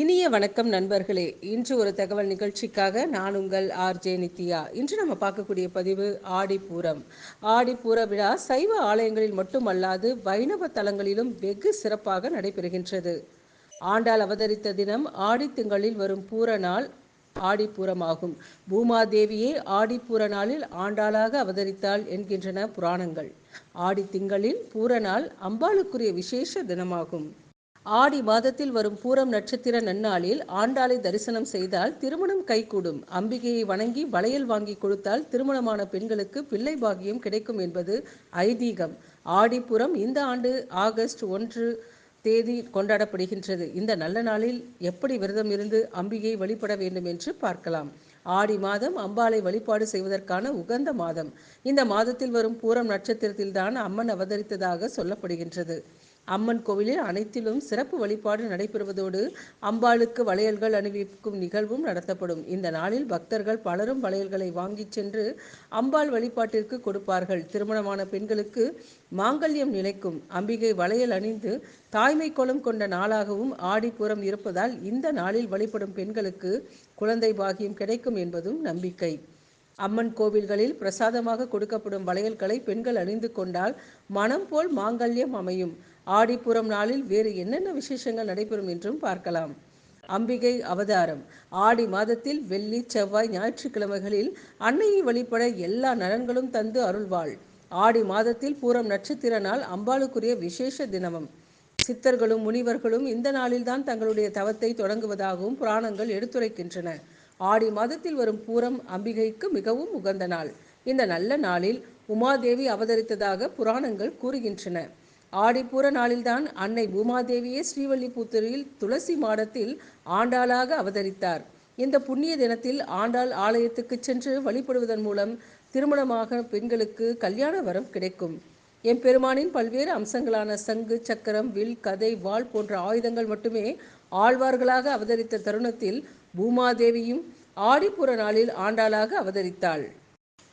இனிய வணக்கம் நண்பர்களே. இன்று ஒரு தகவல் நிகழ்ச்சிக்காக நான் உங்கள் ஆர்ஜே நித்யா. இன்று நம்ம பார்க்கக்கூடிய பதிவு ஆடிப்பூரம். ஆடிப்பூர விழா சைவ ஆலயங்களில் மட்டுமல்லாது வைணவ தலங்களிலும் வெகு சிறப்பாக நடைபெறுகின்றது. ஆண்டாள் அவதரித்த தினம் ஆடித்திங்களில் வரும் பூர நாள் ஆடிப்பூரமாகும். பூமாதேவியே ஆடிப்பூர நாளில் ஆண்டாளாக அவதரித்தாள் என்கின்றன புராணங்கள். ஆடித்திங்களில் பூர நாள் அம்பாளுக்குரிய விசேஷ தினமாகும். ஆடி மாதத்தில் வரும் பூரம் நட்சத்திர நன்னாளில் ஆண்டாளை தரிசனம் செய்தால் திருமணம் கைகூடும். அம்பிகையை வணங்கி வளையல் வாங்கி கொடுத்தால் திருமணமான பெண்களுக்கு பிள்ளை பாகியம் கிடைக்கும் என்பது ஐதீகம். ஆடிப்புறம் இந்த ஆண்டு ஆகஸ்ட் ஒன்று தேதி கொண்டாடப்படுகின்றது. இந்த நல்ல நாளில் எப்படி விரதம் இருந்து அம்பிகை வழிபட வேண்டும் என்று பார்க்கலாம். ஆடி மாதம் அம்பாளை வழிபாடு செய்வதற்கான உகந்த மாதம். இந்த மாதத்தில் வரும் பூரம் நட்சத்திரத்தில்தான் அம்மன் அவதரித்ததாக சொல்லப்படுகின்றது. அம்மன் கோவிலில் அனைத்திலும் சிறப்பு வழிபாடு நடைபெறுவதோடு அம்பாளுக்கு வளையல்கள் அணிவிக்கும் நிகழ்வும் நடத்தப்படும். இந்த நாளில் பக்தர்கள் பலரும் வளையல்களை வாங்கிச் சென்று அம்பாள் வழிபாட்டிற்கு கொடுப்பார்கள். திருமணமான பெண்களுக்கு மாங்கல்யம் நிலைக்கும் அம்பிகை வளையல் அணிந்து தாய்மை கோலம் கொண்ட நாளாகவும் ஆடிப்புறம் இருப்பதால் இந்த நாளில் வழிபடும் பெண்களுக்கு குழந்தை பாகியம் கிடைக்கும் என்பதும் நம்பிக்கை. அம்மன் கோவில்களில் பிரசாதமாக கொடுக்கப்படும் வளையல்களை பெண்கள் அணிந்து கொண்டால் மனம் போல் மாங்கல்யம் அமையும். ஆடிப்புறம் நாளில் வேறு என்னென்ன விசேஷங்கள் நடைபெறும் என்றும் பார்க்கலாம். அம்பிகை அவதாரம். ஆடி மாதத்தில் வெள்ளி செவ்வாய் ஞாயிற்றுக்கிழமைகளில் அன்னையை வழிபட எல்லா நலன்களும் தந்து அருள்வாள். ஆடி மாதத்தில் பூரம் நட்சத்திர நாள் அம்பாளுக்குரிய விசேஷ தினமும். சித்தர்களும் முனிவர்களும் இந்த நாளில்தான் தங்களுடைய தவத்தை தொடங்குவதாகவும் புராணங்கள் எடுத்துரைக்கின்றன. ஆடி மாதத்தில் வரும் பூரம் அம்பிகைக்கு மிகவும் உகந்த நாள். இந்த நல்ல நாளில் உமாதேவி அவதரித்ததாக புராணங்கள் கூறுகின்றன. ஆடிப்பூர நாளில்தான் அன்னை பூமாதேவியே ஸ்ரீவல்லிபுத்தூரில் துளசி மாடத்தில் ஆண்டாளாக அவதரித்தார். இந்த புண்ணிய தினத்தில் ஆண்டாள் ஆலயத்துக்கு சென்று வழிபடுவதன் மூலம் திருமணமாக பெண்களுக்கு கல்யாண வரம் கிடைக்கும். எம்பெருமானின் பல்வேறு அம்சங்களான சங்கு சக்கரம் வில் கதை வாள் போன்ற ஆயுதங்கள் மட்டுமே ஆழ்வார்களாக அவதரித்த தருணத்தில் பூமாதேவியும் ஆடிப்புற நாளில் ஆண்டாளாக அவதரித்தாள்.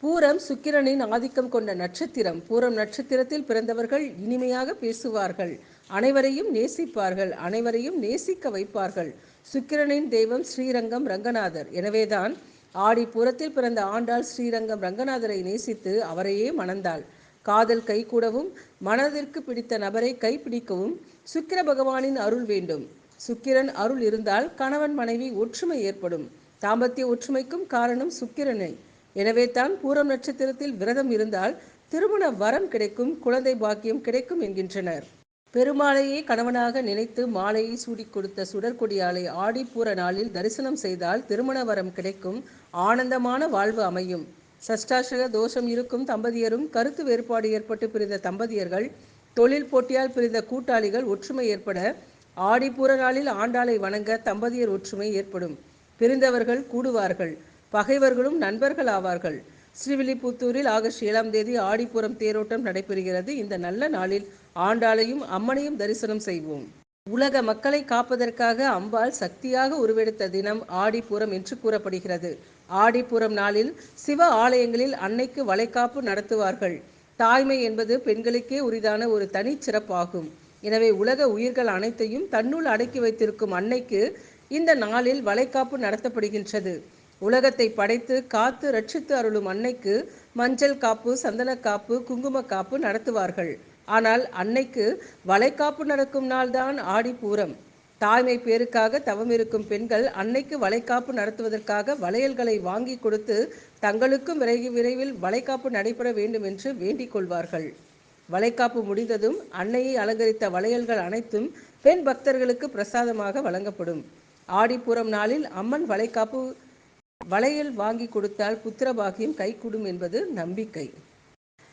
பூரம் சுக்கிரனின் ஆதிக்கம் கொண்ட நட்சத்திரம். பூரம் நட்சத்திரத்தில் பிறந்தவர்கள் இனிமையாக பேசுவார்கள். அனைவரையும் நேசிப்பார்கள். அனைவரையும் நேசிக்க வைப்பார்கள். சுக்கிரனின் தெய்வம் ஸ்ரீரங்கம் ரங்கநாதர். எனவேதான் ஆடி பூரத்தில் பிறந்த ஆண்டாள் ஸ்ரீரங்கம் ரங்கநாதரை நேசித்து அவரையே மணந்தாள். காதல் கைகூடவும் மனதிற்கு பிடித்த நபரை கைப்பிடிக்கவும் சுக்கிர பகவானின் அருள் வேண்டும். சுக்கிரன் அருள் இருந்தால் கணவன் மனைவி ஒற்றுமை ஏற்படும். தாம்பத்திய ஒற்றுமைக்கும் காரணம் சுக்கிரனை. எனவே தான் பூரம் நட்சத்திரத்தில் விரதம் இருந்தால் திருமண வரம் கிடைக்கும் குழந்தை பாக்கியம் கிடைக்கும் என்கின்றனர். பெருமாளையே கணவனாக நினைத்து மாலையை சூடி கொடுத்த சுடற்கொடியாலை ஆடிப்பூர நாளில் தரிசனம் செய்தால் திருமண வரம் கிடைக்கும் ஆனந்தமான வாழ்வு அமையும். சஷ்டாசக தோஷம் இருக்கும் தம்பதியரும் கருத்து வேறுபாடு ஏற்பட்டு பிரிந்த தம்பதியர்கள் தொழில் போட்டியால் பிரிந்த கூட்டாளிகள் ஒற்றுமை ஏற்பட ஆடிப்பூர நாளில் ஆண்டாளை வணங்க தம்பதியர் ஒற்றுமை ஏற்படும். பிரிந்தவர்கள் கூடுவார்கள். பகைவர்களும் நண்பர்கள் ஆவார்கள். ஸ்ரீவில்லிபுத்தூரில் ஆகஸ்ட் ஏழாம் தேதி ஆடிப்புறம் தேரோட்டம் நடைபெறுகிறது. இந்த நல்ல நாளில் ஆண்டாளையும் அம்மனையும் தரிசனம் செய்வோம். உலக மக்களை காப்பதற்காக அம்பாள் சக்தியாக உருவெடுத்த தினம் ஆடிப்புறம் என்று கூறப்படுகிறது. ஆடிப்புறம் நாளில் சிவ ஆலயங்களில் அன்னைக்கு வளைகாப்பு நடத்துவார்கள். தாய்மை என்பது பெண்களுக்கே உரிதான ஒரு தனிச்சிறப்பாகும் எனவே உலக உயிர்கள் அனைத்தையும் தன்னுள் அடக்கி வைத்திருக்கும் அன்னைக்கு இந்த நாளில் வளைகாப்பு நடத்தப்படுகின்றது. உலகத்தை படைத்து காத்து ரட்சித்து அருளும் அன்னைக்கு மஞ்சள் காப்பு சந்தனக்காப்பு குங்குமக்காப்பு குங்கும காப்பு நடத்துவார்கள். ஆனால் அன்னைக்கு வளைகாப்பு நடக்கும் நாள்தான் ஆடிப்பூரம் தாய்மை பேருக்காக தவம் இருக்கும் பெண்கள் அன்னைக்கு வளைகாப்பு நடத்துவதற்காக வளையல்களை வாங்கி கொடுத்து தங்களுக்கும் விரைவு விரைவில் வளைகாப்பு நடைபெற வேண்டும் என்று வேண்டிக் கொள்வார்கள். வளைகாப்பு முடிந்ததும் அன்னையை அலங்கரித்த வளையல்கள் அனைத்தும் பெண் பக்தர்களுக்கு பிரசாதமாக வழங்கப்படும். ஆடிப்புறம் நாளில் அம்மன் வளைகாப்பு வளையல் வாங்கி கொடுத்தால் புத்திரபாகியம் கைகூடும் என்பது நம்பிக்கை.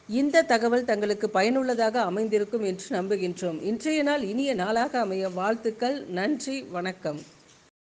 இந்த தகவல் தங்களுக்கு பயனுள்ளதாக அமைந்திருக்கும் என்று நம்புகின்றோம். இன்றைய நாள் இனிய நாளாக அமைய வாழ்த்துக்கள். நன்றி. வணக்கம்.